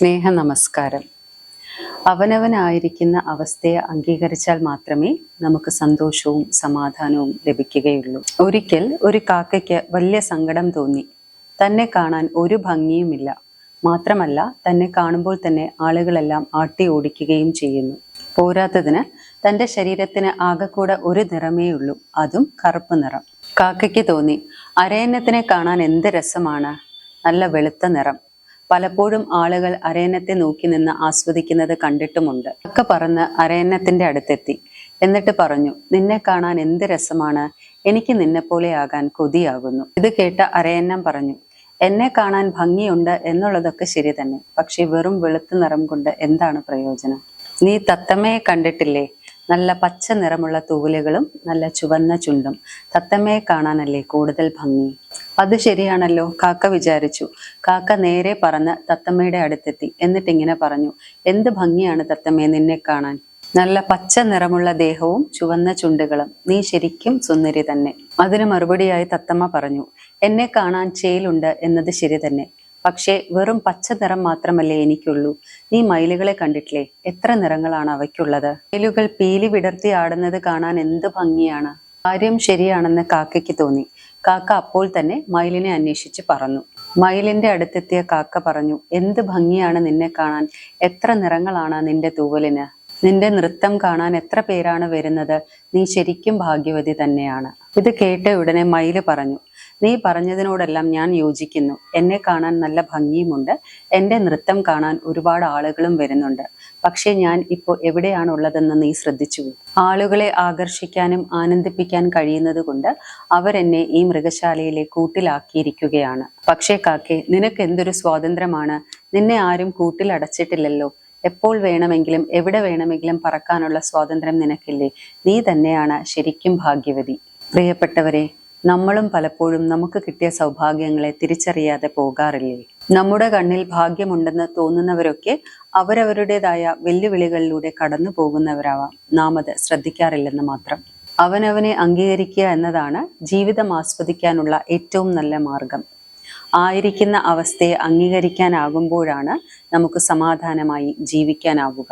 സ്നേഹ നമസ്കാരം. അവനവനായിരിക്കുന്ന അവസ്ഥയെ അംഗീകരിച്ചാൽ മാത്രമേ നമുക്ക് സന്തോഷവും സമാധാനവും ലഭിക്കുകയുള്ളൂ. ഒരിക്കൽ ഒരു കാക്കയ്ക്ക് വലിയ സങ്കടം തോന്നി. തന്നെ കാണാൻ ഒരു ഭംഗിയുമില്ല. മാത്രമല്ല തന്നെ കാണുമ്പോൾ തന്നെ ആളുകളെല്ലാം ആട്ടി ഓടിക്കുകയും ചെയ്യുന്നു. പോരാത്തതിന് തന്റെ ശരീരത്തിന് ആകെക്കൂടെ ഒരു നിറമേ ഉള്ളൂ. അതും കറുപ്പ് നിറം. കാക്കയ്ക്ക് തോന്നി അരയന്നത്തിനെ കാണാൻ എന്ത് രസമാണ്? നല്ല വെളുത്ത നിറം. പലപ്പോഴും ആളുകൾ അരയന്നത്തെ നോക്കി നിന്ന് ആസ്വദിക്കുന്നത് കണ്ടിട്ടുമുണ്ട്. ഒക്കെ പറന്ന് അരയന്നത്തിന്റെ അടുത്തെത്തി. എന്നിട്ട് പറഞ്ഞു നിന്നെ കാണാൻ എന്ത് രസമാണ്? എനിക്ക് നിന്നെപ്പോലെ ആകാൻ കൊതിയാകുന്നു. ഇത് കേട്ട അരയന്നം പറഞ്ഞു എന്നെ കാണാൻ ഭംഗിയുണ്ട് എന്നുള്ളതൊക്കെ ശരി തന്നെ പക്ഷെ വെറും വെളുത്ത നിറം കൊണ്ട് എന്താണ് പ്രയോജനം? നീ തത്തമ്മയെ കണ്ടിട്ടില്ലേ? നല്ല പച്ച നിറമുള്ള തൂവലുകളും നല്ല ചുവന്ന ചുണ്ടും. തത്തമ്മയെ കാണാനല്ലേ കൂടുതൽ ഭംഗി? അത് ശരിയാണല്ലോ. കാക്ക വിചാരിച്ചു. കാക്ക നേരെ പറന്ന് തത്തമ്മയുടെ അടുത്തെത്തി. എന്നിട്ട് ഇങ്ങനെ പറഞ്ഞു എന്ത് ഭംഗിയാണ് തത്തമ്മയെ നിന്നെ കാണാൻ? നല്ല പച്ച നിറമുള്ള ദേഹവും ചുവന്ന ചുണ്ടുകളും. നീ ശരിക്കും സുന്ദരി തന്നെ. അതിന് മറുപടിയായി തത്തമ്മ പറഞ്ഞു എന്നെ കാണാൻ ചേലുണ്ട് എന്നത് ശരി തന്നെ. പക്ഷേ വെറും പച്ച നിറം മാത്രമല്ലേ എനിക്കുള്ളൂ. നീ മയിലുകളെ കണ്ടിട്ടില്ലേ? എത്ര നിറങ്ങളാണ് അവയ്ക്കുള്ളത്? മയിലുകൾ പീലി വിടർത്തി ആടുന്നത് കാണാൻ എന്ത് ഭംഗിയാണ്? കാര്യം ശരിയാണെന്ന് കാക്കയ്ക്ക് തോന്നി. കാക്ക അപ്പോൾ തന്നെ മയിലിനെ അന്വേഷിച്ച് പറന്നു മയിലിന്റെ അടുത്തെത്തിയ കാക്ക പറഞ്ഞു എന്ത് ഭംഗിയാണ് നിന്നെ കാണാൻ? എത്ര നിറങ്ങളാണ് നിന്റെ തൂവലിന്? നിന്റെ നൃത്തം കാണാൻ എത്ര പേരാണ് വരുന്നത്? നീ ശരിക്കും ഭാഗ്യവതി തന്നെയാണ്. ഇത് കേട്ട ഉടനെ മയിൽ പറഞ്ഞു നീ പറഞ്ഞതിനോടെല്ലാം ഞാൻ യോജിക്കുന്നു. എന്നെ കാണാൻ നല്ല ഭംഗിയുമുണ്ട്. എന്റെ നൃത്തം കാണാൻ ഒരുപാട് ആളുകളും വരുന്നുണ്ട്. പക്ഷേ ഞാൻ ഇപ്പോൾ എവിടെയാണുള്ളതെന്ന് നീ ശ്രദ്ധിച്ചു ആളുകളെ ആകർഷിക്കാനും ആനന്ദിപ്പിക്കാൻ കഴിയുന്നത് കൊണ്ട് അവരെന്നെ ഈ മൃഗശാലയിലെ കൂട്ടിലാക്കിയിരിക്കുകയാണ്. പക്ഷേ കാക്കെ നിനക്ക് എന്തൊരു സ്വാതന്ത്ര്യമാണ്? നിന്നെ ആരും കൂട്ടിൽ അടച്ചിട്ടില്ലല്ലോ എപ്പോൾ വേണമെങ്കിലും എവിടെ വേണമെങ്കിലും പറക്കാനുള്ള സ്വാതന്ത്ര്യം നിനക്കില്ലേ? നീ തന്നെയാണ് ശരിക്കും ഭാഗ്യവതി. പ്രിയപ്പെട്ടവരെ നമ്മളും പലപ്പോഴും നമുക്ക് കിട്ടിയ സൗഭാഗ്യങ്ങളെ തിരിച്ചറിയാതെ പോകാറില്ലേ? നമ്മുടെ കണ്ണിൽ ഭാഗ്യമുണ്ടെന്ന് തോന്നുന്നവരൊക്കെ അവരവരുടേതായ വെല്ലുവിളികളിലൂടെ കടന്നു പോകുന്നവരാവാം. നാം അത് ശ്രദ്ധിക്കാറില്ലെന്ന് മാത്രം. അവനവനെ അംഗീകരിക്കുക എന്നതാണ് ജീവിതം ആസ്വദിക്കാനുള്ള ഏറ്റവും നല്ല മാർഗം. ആയിരിക്കുന്ന അവസ്ഥയെ അംഗീകരിക്കാനാകുമ്പോഴാണ് നമുക്ക് സമാധാനമായി ജീവിക്കാനാവുക.